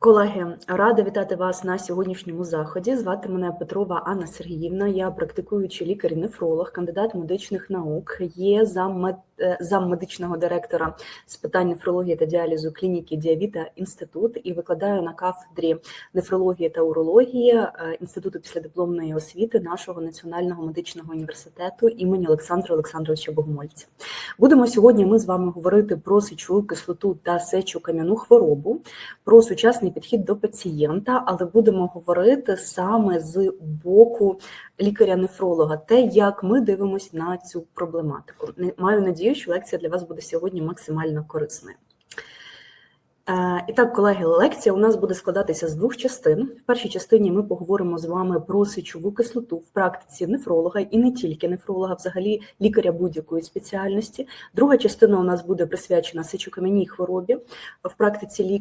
Колеги, рада вітати вас на сьогоднішньому заході. Звати мене Петрова Анна Сергіївна. Я практикуючий лікар-нефролог, кандидат медичних наук, є зам, зам медичного директора з питань нефрології та діалізу клініки Діавіта інститут і викладаю на кафедрі нефрології та урології е, інституту післядипломної освіти нашого національного медичного університету імені Олександра Олександровича Богомольця. Будемо сьогодні ми з вами говорити про сечову кислоту та сечокам'яну хворобу, про сучасний підхід до пацієнта, але будемо говорити саме з боку лікаря-нефролога, те, як ми дивимося на цю проблематику. Маю надію, що лекція для вас буде сьогодні максимально корисною. Е, І так, колеги, лекція у нас буде складатися з двох частин. В першій частині ми поговоримо з вами про сечову кислоту в практиці нефролога і не тільки нефролога, взагалі лікаря будь-якої спеціальності. Друга частина у нас буде присвячена сечокам'яній хворобі в практиці лікаря.